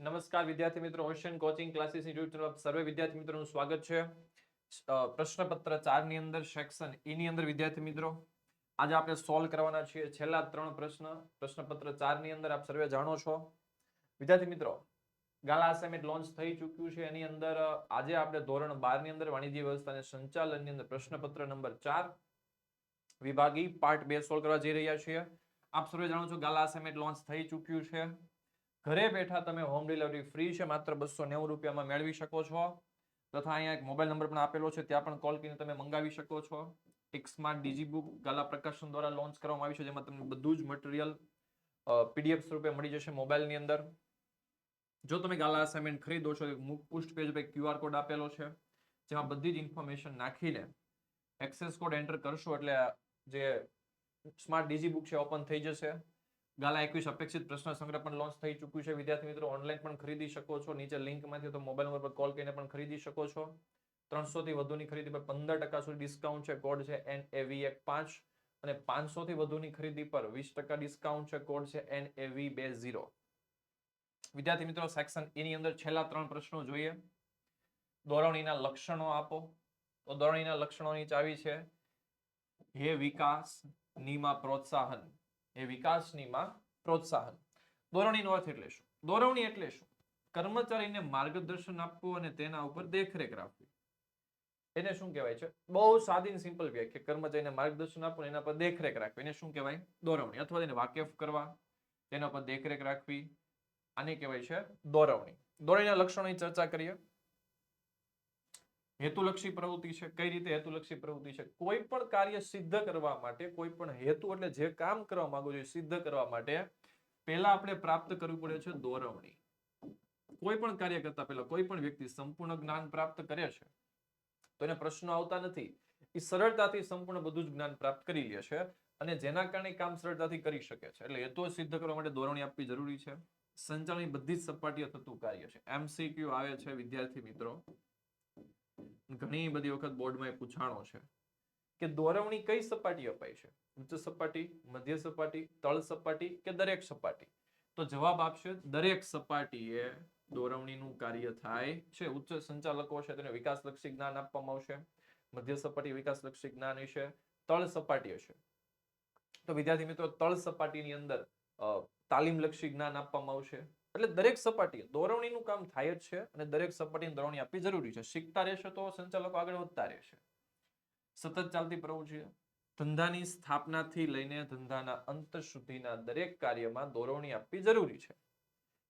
નમસ્કાર વિદ્યાર્થી મિત્રો ocean coaching classes YouTube channel સર્વે વિદ્યાર્થી મિત્રોનું સ્વાગત છે. પ્રશ્નપત્ર ચારની અંદર સેક્શન ઈ ની અંદર વિદ્યાર્થી મિત્રો, આજે આપણે સોલ્વ કરવાના છીએ છેલ્લા ત્રણ પ્રશ્ન. પ્રશ્નપત્ર ચારની અંદર આપ સર્વે જાણો છો. વિદ્યાર્થી મિત્રો, ગાલા અસાઇનમેન્ટ લોન્ચ થઈ ચૂક્યું છે. એની અંદર આજે આપણે ધોરણ બારની અંદર વાણિજ્ય વ્યવસ્થા અને સંચાલનની અંદર પ્રશ્નપત્ર નંબર ચાર, વિભાગી પાર્ટ બે સોલ્વ કરવા જઈ રહ્યા છીએ. આપ સર્વે જાણો છો ગાલા અસાઇનમેન્ટ લોન્ચ થઈ ચૂક્યું છે. ઘરે બેઠા તમે હોમ ડિલિવરી ફ્રી છે, માત્ર બસો નેવું રૂપિયામાં મેળવી શકો છો. તથા અહીંયા એક મોબાઈલ નંબર પણ આપેલો છે, ત્યાં પણ કોલ કરીને તમે મંગાવી શકો છો. એક સ્માર્ટ ડીજી બુક ગાલા પ્રકાશન દ્વારા લોન્ચ કરવામાં આવી છે, જેમાં તમને બધું જ મટીરિયલ પીડીએફ સ્વરૂપે મળી જશે મોબાઈલની અંદર. જો તમે ગાલા અસાઇનમેન્ટ ખરીદો છો પૃષ્ઠ પેજ પર ક્યુઆર કોડ આપેલો છે, જેમાં બધી જ ઇન્ફોર્મેશન નાખીને એક્સેસ કોડ એન્ટર કરશો એટલે જે સ્માર્ટ ડીજી બુક છે ઓપન થઈ જશે. ગાલા એકવીસ અપેક્ષિત પ્રશ્ન સંગ્રહ પણ લોન્ચ થઈ ચૂક્યું છે. વિદ્યાર્થી મિત્રો ઓનલાઈન પણ ખરીદી શકો છો. નીચે લિંકમાંથી તો મોબાઈલ નંબર પર કોલ કરીને પણ ખરીદી શકો છો. ત્રણસો થી વધુની ખરીદી પર પંદર ટકા સુધી ડિસ્કાઉન્ટ છે. કોડ છે એન એવી એક પાંચ અને પાંચસો થી વધુની ખરીદી પર વીસ ટકા ડિસ્કાઉન્ટ છે. કોડ છે એન એવી બે ઝીરો. વિદ્યાર્થી મિત્રો સેક્શન એની અંદર છેલ્લા ત્રણ પ્રશ્નો જોઈએ. દોરવણીના લક્ષણો આપો. તો દોરવણીના લક્ષણોની ચાવી છે. હે વિકાસ, નીમાં પ્રોત્સાહન. એ વિકાસનીમાં પ્રોત્સાહન. દોરવણીનો અર્થ એટલે શું? દોરવણી એટલે શું? કર્મચારીને માર્ગદર્શન આપવું અને તેના ઉપર દેખરેખ રાખવી. એને શું કહેવાય છે? બહુ સાદી સિમ્પલ વ્યાખ્યા. કર્મચારીને માર્ગદર્શન આપવું એના પર દેખરેખ રાખવી. એને શું કહેવાય? દોરવણી. અથવા તેને વાકેફ કરવા, તેના પર દેખરેખ રાખવી. આને કહેવાય છે દોરવણી. દોરવણીના લક્ષણોની ચર્ચા કરીએ. હેતુલક્ષી પ્રવૃત્તિ છે, કઈ રીતે હેતુલક્ષી પ્રવૃત્તિ છે, કોઈ પણ કાર્ય સિદ્ધ કરવા માટે, કોઈ પણ હેતુ એટલે જે કામ કરવા માંગો છો સિદ્ધ કરવા માટે પહેલા આપણે પ્રાપ્ત કરવું પડે છે દોરવણી. કોઈ પણ કાર્ય કરતા પહેલા કોઈ પણ વ્યક્તિ સંપૂર્ણ જ્ઞાન પ્રાપ્ત કરે છે, તો એને પ્રશ્નો આવતા નથી. એ સરળતાથી સંપૂર્ણ બધું જ જ્ઞાન પ્રાપ્ત કરી લે છે અને જેના કારણે કામ સરળતાથી કરી શકે છે. એટલે હેતુ સિદ્ધ કરવા માટે દોરવણી આપવી જરૂરી છે. સંચાલનની બધી જ સપાટીઓ થતું કાર્ય છે. એમસીક્યુ આવે છે, વિદ્યાર્થી મિત્રો. ઘણી બધી વખત બોર્ડમાં એ પૂછાણો છે કે દોરવણી કઈ સપાટી અપાય છે? ઉચ્ચ સપાટી, મધ્ય સપાટી, તળ સપાટી કે દરેક સપાટી? તો જવાબ આપશે દરેક સપાટીએ દોરવણીનું કાર્ય થાય છે. ઉચ્ચ સંચાલકો છે તેને વિકાસલક્ષી જ્ઞાન આપવામાં આવશે. મધ્ય સપાટી વિકાસલક્ષી જ્ઞાન હશે તળ સપાટી હશે તો વિદ્યાર્થી મિત્રો, તળ સપાટીની અંદર તાલીમલક્ષી જ્ઞાન આપવામાં આવશે. એટલે દરેક સપાટી દોરવણીનું કામ થાય જ છે અને દરેક સપાટીને દોરવણી આપવી જરૂરી છે. શીખતા રહેશે તો સંચાલકો આગળ વધતા રહેશે. સતત ચાલતી પ્રવૃત્તિ ધંધાની સ્થાપનાથી લઈને ધંધાના અંત સુધીના દરેક કાર્યમાં દોરવણી આપવી જરૂરી છે.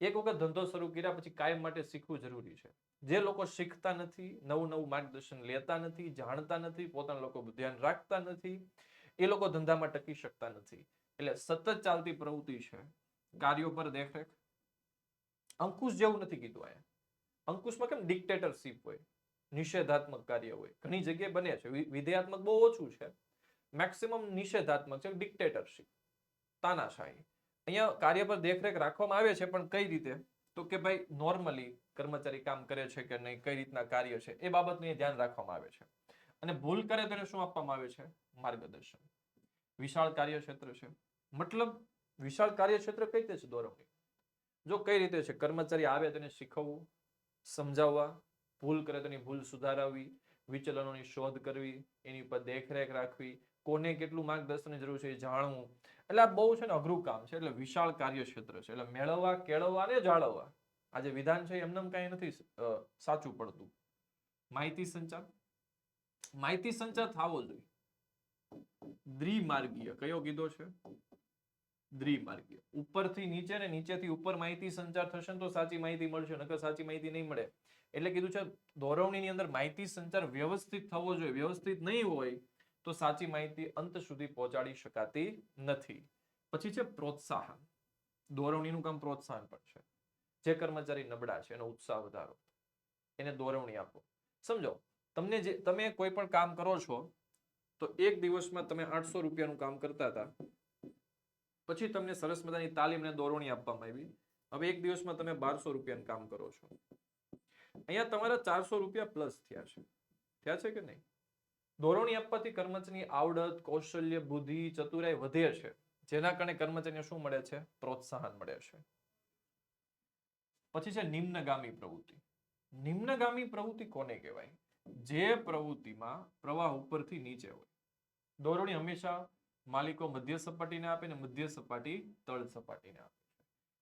એક વખત ધંધો શરૂ કર્યા પછી કાયમ માટે શીખવું જરૂરી છે. જે લોકો શીખતા નથી, નવું નવું માર્ગદર્શન લેતા નથી, જાણતા નથી, પોતાના લોકો ધ્યાન રાખતા નથી, એ લોકો ધંધામાં ટકી શકતા નથી. એટલે સતત ચાલતી પ્રવૃત્તિ છે. કાર્યો પર દેખરેખ અંકુશ જેવું નથી કીધું અહીંયા. અંકુશમાં કેમ ડિક્ટેટરશીપ હોય, નિષેધાત્મક કાર્ય હોય? ઘણી જગ્યાએ બને છે. વિધેયાત્મક બહુ ઓછું છે. મેક્સિમમ નિષેધાત્મક છે ડિક્ટેટરશીપ તાનાશાહી. અહીંયા કાર્ય પર દેખરેખ રાખવામાં આવે છે, પણ કઈ રીતે? તો કે ભાઈ નોર્મલી કર્મચારી કામ કરે છે કે નહીં, કઈ રીતના કાર્ય છે, એ બાબતનું ધ્યાન રાખવામાં આવે છે. અને ભૂલ કરે તેને શું આપવામાં આવે છે? માર્ગદર્શન. વિશાળ કાર્યક્ષેત્ર છે. મતલબ વિશાળ કાર્યક્ષેત્ર કઈ રીતે છે? દોરવણી જો કઈ રીતે છે? કર્મચારી આવે તેને શીખવવું, સમજાવવા, ભૂલ કરે તેની ભૂલ સુધારાવી, વિચલનોની શોધ કરવી, એની ઉપર દેખરેખ રાખવી, કોને કેટલું માર્ગદર્શનની જરૂર છે એ જાણવું. એટલે આ બહુ છે ને અઘરું કામ છે, એટલે વિશાળ કાર્યક્ષેત્ર છે. એટલે મેળવવા, કેળવવા ને જાળવવા. આ જે વિધાન છે એમને કઈ નથી સાચું પડતું. માહિતી સંચાર. માહિતી સંચાર થવો જોઈએ. દ્વિમાર્ગીય. કયો કીધો છે? દ્વિમાર્ગીય ઉપરથી નીચે ને નીચેથી ઉપર માહિતી સંચાર થશે તો સાચી માહિતી મળશે, નકર સાચી માહિતી નહીં મળે. એટલે કીધું છે દોરવણીની અંદર માહિતી સંચાર વ્યવસ્થિત થવો જોઈએ. વ્યવસ્થિત નહીં હોય તો સાચી માહિતી અંત સુધી પહોંચાડી શકાતી નથી. પછી છે પ્રોત્સાહન. દોરવણીનું કામ પ્રોત્સાહન પણ છે. જે કર્મચારી નબળા છે, એનો ઉત્સાહ વધારો. એને દોરવણી આપો. સમજો, તમને જે, તમે કોઈ પણ કામ કરો છો, તો એક દિવસમાં તમે આઠસો રૂપિયાનું કામ કરતા હતા. પછી તમને સરસ મજાની તાલીમ અને દોરવણી આપવામાં આવી. હવે એક દિવસમાં તમે બારસો રૂપિયાનું કામ કરો છો. અહીંયા તમારા ચારસો રૂપિયા પ્લસ થયા છે. થયા છે કે નહીં? દોરવણી આપવાથી કર્મચારીની આવડત, કૌશલ્ય, બુદ્ધિ, ચતુરાઈ વધે છે. જેના કારણે કર્મચારીને શું મળે છે? પ્રોત્સાહન મળે છે. પછી છે નિમ્નગામી પ્રવૃત્તિ. નિમ્નગામી પ્રવૃત્તિ કોને કહેવાય? જે પ્રવૃત્તિમાં પ્રવાહ ઉપરથી નીચે હોય. દોરવણી હંમેશા માલિકો મધ્ય સપાટીને આપે ને મધ્ય સપાટી તળ સપાટીને આપે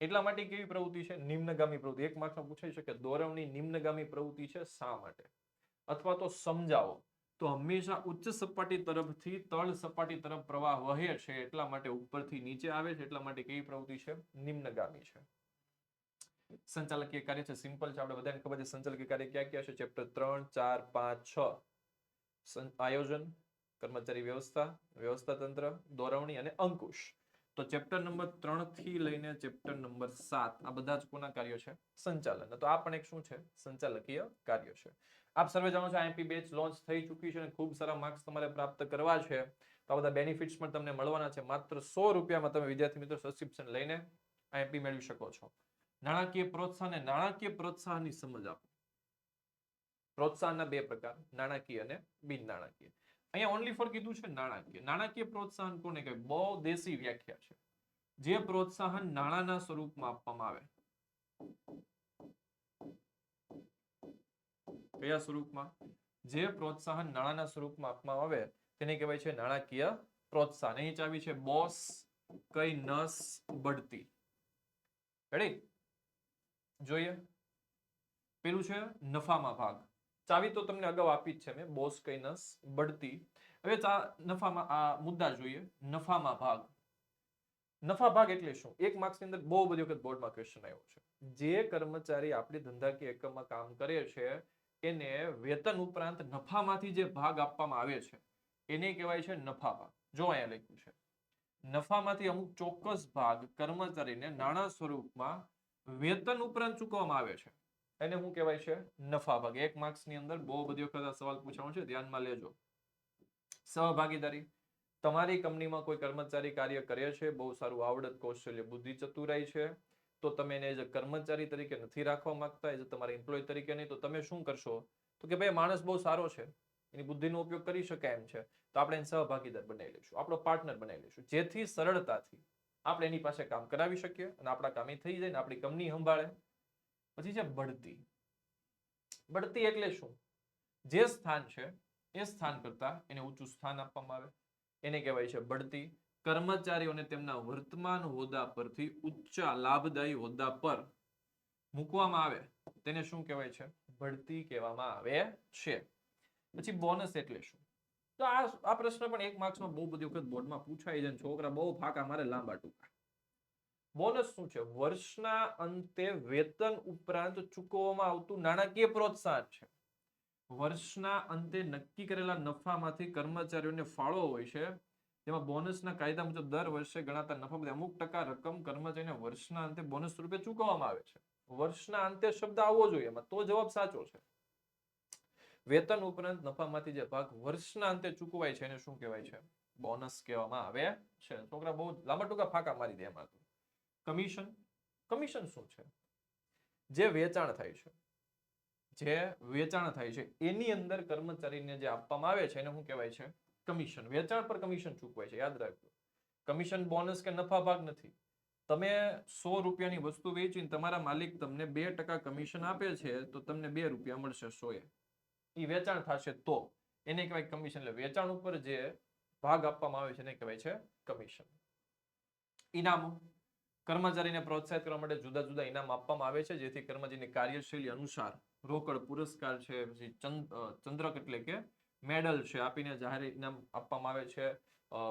એટલા માટે કેવી પ્રવૃત્તિ છે? નિમ્નગામી પ્રવૃત્તિ. એક માર્ક્સમાં પૂછાઈ શકે દોરવની નિમ્નગામી પ્રવૃત્તિ છે શા માટે? અથવા તો સમજાવો. તો હંમેશા ઉચ્ચ સપાટી તરફથી તળ સપાટી તરફ પ્રવાહ વહે છે એટલા માટે ઉપરથી નીચે આવે છે. એટલા માટે કેવી પ્રવૃત્તિ છે? નિમ્નગામી છે. સંચાલકીય કાર્ય છે. સિમ્પલ છે. આપણે બધાને ખબર છે સંચાલકીય કાર્ય ક્યાં ક્યાં છે? ચેપ્ટર ત્રણ, ચાર, પાંચ, છ. આયોજન. કર્મચારી વ્યવસ્થા વ્યવસ્થા તંત્ર, દોરવણી અને અંકુશ. તો ચેપ્ટર નંબર ત્રણથી લઈને ચેપ્ટર નંબર સાત, આ બધા જ કોના કાર્યો છે? સંચાલન. તો આ પણ એક શું છે? સંચાલકીય કાર્યો છે. આપ સર્વે જાણો છો, આઈએમપી બેચ લોન્ચ થઈ ચૂકી છે અને ખૂબ સારા માર્ક્સ તમારે પ્રાપ્ત કરવા છે. તો આ બધા બેનિફિટ્સ પણ તમને મળવાના છે. માત્ર સો રૂપિયામાં તમે વિદ્યાર્થી મિત્રો સબસ્ક્રિપ્શન લઈને આઈએમપી મેળવી શકો છો. નાણાકીય પ્રોત્સાહન નાણાકીય પ્રોત્સાહનની સમજ આપો. પ્રોત્સાહનના બે પ્રકાર, નાણાકીય અને બિન નાણાકીય અહીંયા ઓનલી ફોર કીધું છે નાણાકીય. નાણાકીય પ્રોત્સાહન કોને કહે? બહુ દેશી વ્યાખ્યા છે. જે પ્રોત્સાહન નાણાના સ્વરૂપમાં આપવામાં આવે. કયા સ્વરૂપમાં? જે પ્રોત્સાહન નાણાના સ્વરૂપમાં આપવામાં આવે, તેને કહેવાય છે નાણાકીય પ્રોત્સાહન. અહીં ચાવી છે બોસ કઈ નસ બઢતી. રેડી જોઈએ. પેલું છે નફામાં ભાગ. ચાવી તો તમને અગાઉ આપી જ છે મેં, બોસ કૈનસ બઢતી. હવે ચા- નફામાં આ મુદ્દા જોઈએ. નફામાં ભાગ. નફા ભાગ એટલે શું? એક માર્ક્સની અંદર બહુ બધી વખત બોર્ડમાં ક્વેશ્ચન આવ્યો છે. જે કર્મચારી આપણી ધંધાકીય એકમમાં કામ કરે છે, એને વેતન ઉપરાંત નફામાંથી જે ભાગ આપવામાં આવે છે, એને કહેવાય છે નફા ભાગ. જો અહીંયા લખ્યું છે. નફામાંથી અમુક ચોક્કસ ભાગ કર્મચારીને નાણાં સ્વરૂપમાં વેતન ઉપરાંત ચૂકવવામાં આવે છે. એને શું કહેવાય છે? નફા ભાગ. એક માર્ક્સની અંદર બહુ બધી વખત સવાલ પૂછવાનો છે. ધ્યાનમાં લેજો. સહભાગીદારી. તમારી કંપનીમાં કોઈ કર્મચારી કાર્ય કરે છે, બહુ સારું આવડત, કૌશલ્ય, બુદ્ધિ ચતુરાઈ છે, તો તમે એને એઝ અ કર્મચારી તરીકે નથી રાખવા માંગતા, એઝ તમારા એમ્પ્લોય તરીકે નહીં, તો તમે શું કરશો? તો કે ભાઈ, માણસ બહુ સારો છે. એની બુદ્ધિનો ઉપયોગ કરી શકાય એમ છે. તો આપણે એને સહભાગીદાર બનાવી લઈશું. આપણો પાર્ટનર બનાવી લઈશું. જેથી સરળતાથી આપણે એની પાસે કામ કરાવી શકીએ અને આપણા કામે થઈ જાય ને આપણી કંપની સંભાળે. પછી છે બઢતી. બઢતી એટલે શું? જે સ્થાન છે, એ સ્થાન કરતા એને ઊંચું સ્થાન આપવામાં આવે. એને કહેવાય છે બઢતી. કર્મચારીઓને તેમના વર્તમાન હોદ્દા પરથી ઉચ્ચ લાભદાયી હોદ્દા પર મૂકવામાં આવે. તેને શું કહેવાય છે? બઢતી કહેવામાં આવે છે. પછી બોનસ એટલે શું? તો આ આ પ્રશ્ન પણ એક માર્ક્સમાં બહુ બધી વખત બોર્ડમાં પૂછાય છે છોકરા બહુ ફાકા મારે લાંબા ટૂંકા. બોનસ શું છે? વર્ષના અંતે વેતન ઉપરાંત ચૂકવવામાં આવતું નાણાકીય પ્રોત્સાહન છે. વર્ષના અંતે નક્કી કરેલા નફામાંથી કર્મચારીઓને ફાળો હોય છે. જેમાં બોનસના કાયદા મુજબ દર વર્ષે ગણાતા નફામાંથી અમુક ટકા રકમ કર્મચારીને વર્ષના અંતે બોનસ રૂપે ચૂકવવામાં આવે છે. વર્ષના અંતે શબ્દ આવવો જોઈએ એમાં તો જવાબ સાચો છે. વેતન ઉપરાંત નફામાંથી જે ભાગ વર્ષના અંતે ચૂકવાય છે એને શું કહેવાય છે? બોનસ કહેવામાં આવે છે. છોકરા બહુ લાંબા ટૂંકા ફાંકા મારી દે એમાં કમિશન? કમિશન શું છે? જે વેચાણ થાય છે. જે વેચાણ થાય છે, એની અંદર કર્મચારીને જે આપવામાં આવે છે, એને શું કહેવાય છે? કમિશન. વેચાણ પર કમિશન ચૂકવાય છે, યાદ રાખજો. કમિશન બોનસ કે નફા ભાગ નથી. તમે સો રૂપિયાની વસ્તુ વેચીને તમારા માલિક તમને બે ટકા કમિશન આપે છે, તો તમને બે રૂપિયા મળશે સો એ વેચાણ થશે તો. એને કહેવાય કમિશન. એટલે વેચાણ ઉપર જે ભાગ આપવામાં આવે છે, એને કહેવાય છે કમિશન. ઇનામો કર્મચારીને પ્રોત્સાહિત કરવા માટે જુદા જુદા ઇનામ આપવામાં આવે છે, જેથી કર્મચારીની કાર્યશૈલી અનુસાર રોકડ પુરસ્કાર છે, પછી ચંદ્રક એટલે કે મેડલ છે, આપીને જાહેર ઇનામ આપવામાં આવે છે.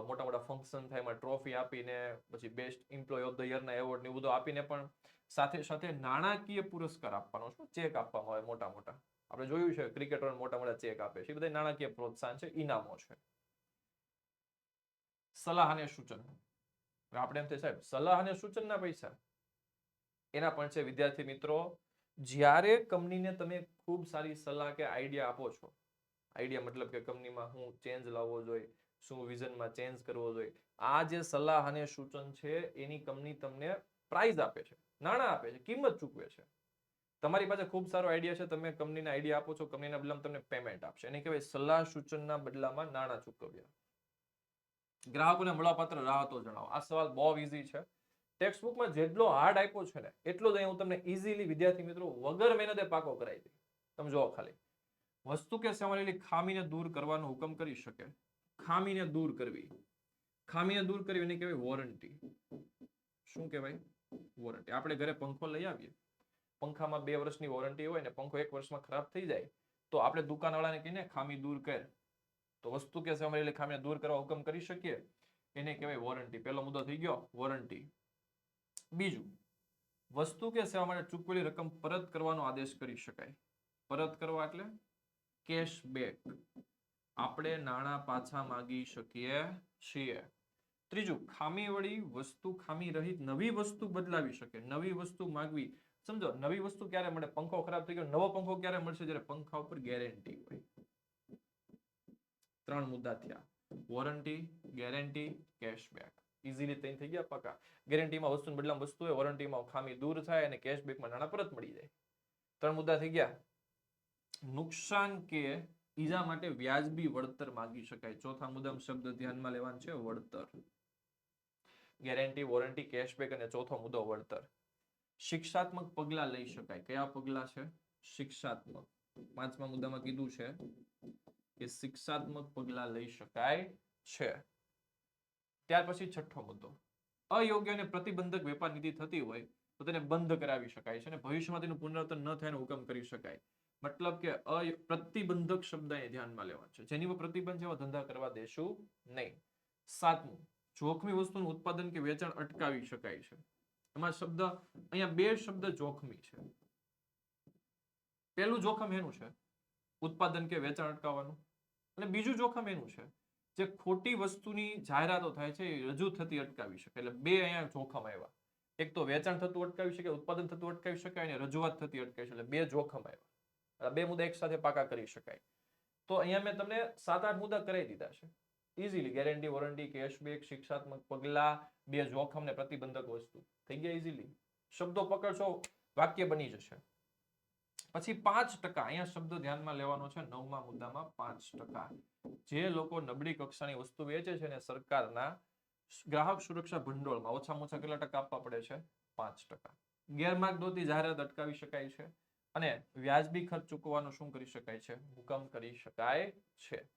મોટા મોટા ફંક્શન થાય, એમાં ટ્રોફી આપીને, પછી બેસ્ટ એમ્પ્લોય ઓફ ધ યરના એવોર્ડ ને બધું આપીને પણ સાથે સાથે નાણાકીય પુરસ્કાર આપવાનો છે, ચેક આપવામાં આવે મોટા મોટા. આપણે જોયું છે ક્રિકેટર મોટા મોટા ચેક આપે છે, એ બધા નાણાકીય પ્રોત્સાહન છે, ઇનામો છે. સલાહ અને સૂચન. આપણે એમ થાય, સાહેબ, સલાહ અને સૂચનના પૈસા. એના પણ છે, વિદ્યાર્થી મિત્રો, જ્યારે કંપનીને તમે ખૂબ સારી સલાહ કે આઈડિયા આપો છો, આઈડિયા મતલબ કે કંપનીમાં હું ચેન્જ લાવવો જોઈએ, શું વિઝનમાં ચેન્જ કરવો જોઈએ, આ જે સલાહ અને સૂચન છે, એની કંપની તમને પ્રાઇઝ આપે છે, નાણાં આપે છે, કિંમત ચૂકવે છે. તમારી પાસે ખૂબ સારો આઈડિયા છે, તમે કંપનીને આઈડિયા આપો છો, કંપનીના બદલામાં તમને પેમેન્ટ આપશે. એને કહેવાય સલાહ સૂચનના બદલામાં નાણાં ચૂકવ્યા. ગ્રાહકોને મળવાપાત્ર રાહતો જણાવો. આ સવાલ બહુ ઈઝી છે. ટેક્સ્ટબુકમાં જેટલો હાર્ડ આપ્યો છે ને, એટલો જ હું તમને ઇઝીલી વિદ્યાર્થી મિત્રો વગર મહેનતે પાકો કરાવી દઈ તમે જોવો ખાલી. વસ્તુ કે સમાયેલી ખામીને દૂર કરવાનો હુકમ કરી શકે. ખામીને દૂર કરવી. ખામીને દૂર કરવી એને કહેવાય વોરંટી શું કહેવાય? વોરંટી આપણે ઘરે પંખો લઈ આવીએ. પંખામાં બે વર્ષની વોરંટી હોય ને, પંખો એક વર્ષમાં ખરાબ થઈ જાય, તો આપણે દુકાનવાળાને કહીને ખામી દૂર કર. તો વસ્તુ કે સમાયેલી ખામીને દૂર કરવા હુકમ કરી શકીએ? એને કહેવાય વોરંટી પહેલો મુદ્દો થઈ ગયો વોરંટી બીજું, વસ્તુ કે સેવા માટે ચૂકવેલી રકમ પરત કરવાનો આદેશ કરી શકાય. પરત કરવા એટલે કેશ બેક આપણે નાણાં પાછા માંગી શકીએ છીએ. ત્રીજું, ખામી વળી વસ્તુ ખામી રહિત નવી વસ્તુ બદલાવી શકે. નવી વસ્તુ માંગવી. સમજો, નવી વસ્તુ ક્યારે મળે? પંખો ખરાબ થઈ ગયો, નવો પંખો ક્યારે મળશે? જ્યારે પંખા ઉપર ગેરંટી હોય. ત્રણ મુદ્દા થયા. વોરંટી ગેરંટી કેશબેક ઇઝીલી ત્રણ થઈ ગયા પાકા ગેરંટીમાં વસ્તુને બદલામાં વસ્તુ હોય વોરંટીમાં ખામી દૂર થાય અને કેશબેકમાં નાણાં પરત મળી જાય. ત્રણ મુદ્દા થઈ ગયા. નુકસાન કે ઈજા માટે વ્યાજબી વળતર માંગી શકાય. ચોથા મુદ્દામાં શબ્દ ધ્યાનમાં લેવાનો છે, વળતર. ગેરંટી વોરંટી કેશબેક અને ચોથો મુદ્દો, વળતર. શિક્ષાત્મક પગલા લઈ શકાય. કયા પગલા છે? શિક્ષાત્મક. પાંચમા મુદ્દામાં કીધું છે કે શિક્ષાત્મક પગલા લઈ શકાય છે. ત્યાર પછી છઠ્ઠો મુદ્દો. અયોગ્ય અને પ્રતિબંધક વેપાર નીતિ થતી હોય તો તેને બંધ કરાવી શકાય છે અને ભવિષ્યમાં તેનું પુનરાવર્તન ન થાય હુકમ કરી શકાય. મતલબ કે પ્રતિબંધક શબ્દ અહીંયા ધ્યાનમાં લેવાનો છે. જેની પર પ્રતિબંધ એવા ધંધા કરવા દેશું નહીં. સાતમું, જોખમી વસ્તુનું ઉત્પાદન કે વેચાણ અટકાવી શકાય છે. એમાં શબ્દ, અહીંયા બે શબ્દ જોખમી છે. પહેલું જોખમ એનું છે, ઉત્પાદન કે વેચાણ અટકાવવાનું. અને બીજું જોખમ એનું છે. જે ખોટી વસ્તુની જાહેરાતો થાય છે એ રજૂ થતી અટકાવી શકે. એટલે બે અહીંયા જોખમ આવ્યા. એક તો વેચાણ થતું અટકાવી શકે, ઉત્પાદન થતું અટકાવી શકાય અને રજૂઆત થતી અટકાવી શકે. એટલે બે જોખમ આવ્યા. બે મુદ્દા એક સાથે પાકા કરી શકાય. તો અહીંયા મેં તમને સાત આઠ મુદ્દા કરાવી દીધા છે. ઇઝીલી ગેરંટી વોરંટી કેશબેક શિક્ષાત્મક પગલા, બે જોખમ ને પ્રતિબંધક વસ્તુ. થઈ ગયા ઇઝીલી શબ્દો પકડશો, વાક્ય બની જશે. પછી પાંચ ટકા, અહીંયા શબ્દ ધ્યાનમાં લેવાનો છે, નવમા મુદ્દામાં પાંચ ટકા. જે લોકો નબળી કક્ષાની વસ્તુ વેચે છે ને સરકારના ગ્રાહક સુરક્ષા ભંડોળમાં ઓછામાં ઓછા કેટલા ટકા આપવા પડે છે? પાંચ ટકા. ગેરમાર્ગ દોતી જાહેરાત અટકાવી શકાય છે અને વ્યાજબી ખર્ચ ચૂકવવાનું શું કરી શકાય છે? હુકમ કરી શકાય છે.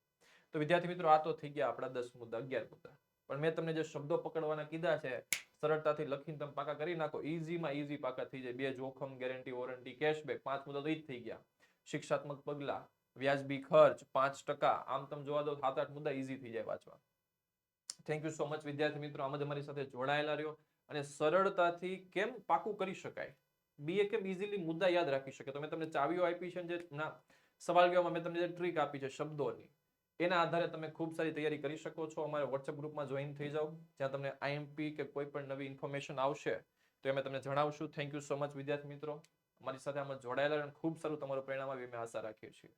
તો વિદ્યાર્થી મિત્રો, આ તો થઈ ગયા આપણા દસ મુદ્દા, અગિયાર મુદ્દા. પણ મેં તમને જે શબ્દો પકડવાના કીધા છે, સરળતાથી લખીને તમે પાકા કરી નાખો ઇઝીમાં ઇઝી પાકા થઈ જાય. બે જોખમ, ગેરંટી, વોરંટી, કેશબેક, પાંચ મુદ્દા તો ઈ જ થઈ ગયા. શિક્ષાત્મક પગલા, વ્યાજબી ખર્ચ, પાંચ ટકા, આમ તમે જોવા દો સાત આઠ મુદ્દા ઇઝી થઈ જાય વાંચવા. થેન્ક યુ સો મચ વિદ્યાર્થી મિત્રો. આમ જ અમારી સાથે જોડાયેલા રહ્યો અને સરળતાથી કેમ પાકું કરી શકાય? બીએ કેમ ઇઝીલી મુદ્દા યાદ રાખી શકે? તો મેં તમને ચાવીઓ આપી છે જે, ના, સવાલ કહેવામાં મેં તમને જે ટ્રીક આપી છે શબ્દોની. એના આધારે તમે ખૂબ સારી તૈયારી કરી શકો છો. અમારે વોટ્સએપ ગ્રુપમાં જોઈન થઈ જાઓ. જ્યાં તમને આઈએમપી કે કોઈ પણ નવી ઇન્ફોર્મેશન આવશે, તો અમે તમને જણાવશું. થેન્ક યુ સો મચ વિદ્યાર્થી મિત્રો. અમારી સાથે આમાં જોડાયેલા અને ખૂબ સારું તમારું પરિણામ આવી અમે આશા રાખીએ છીએ.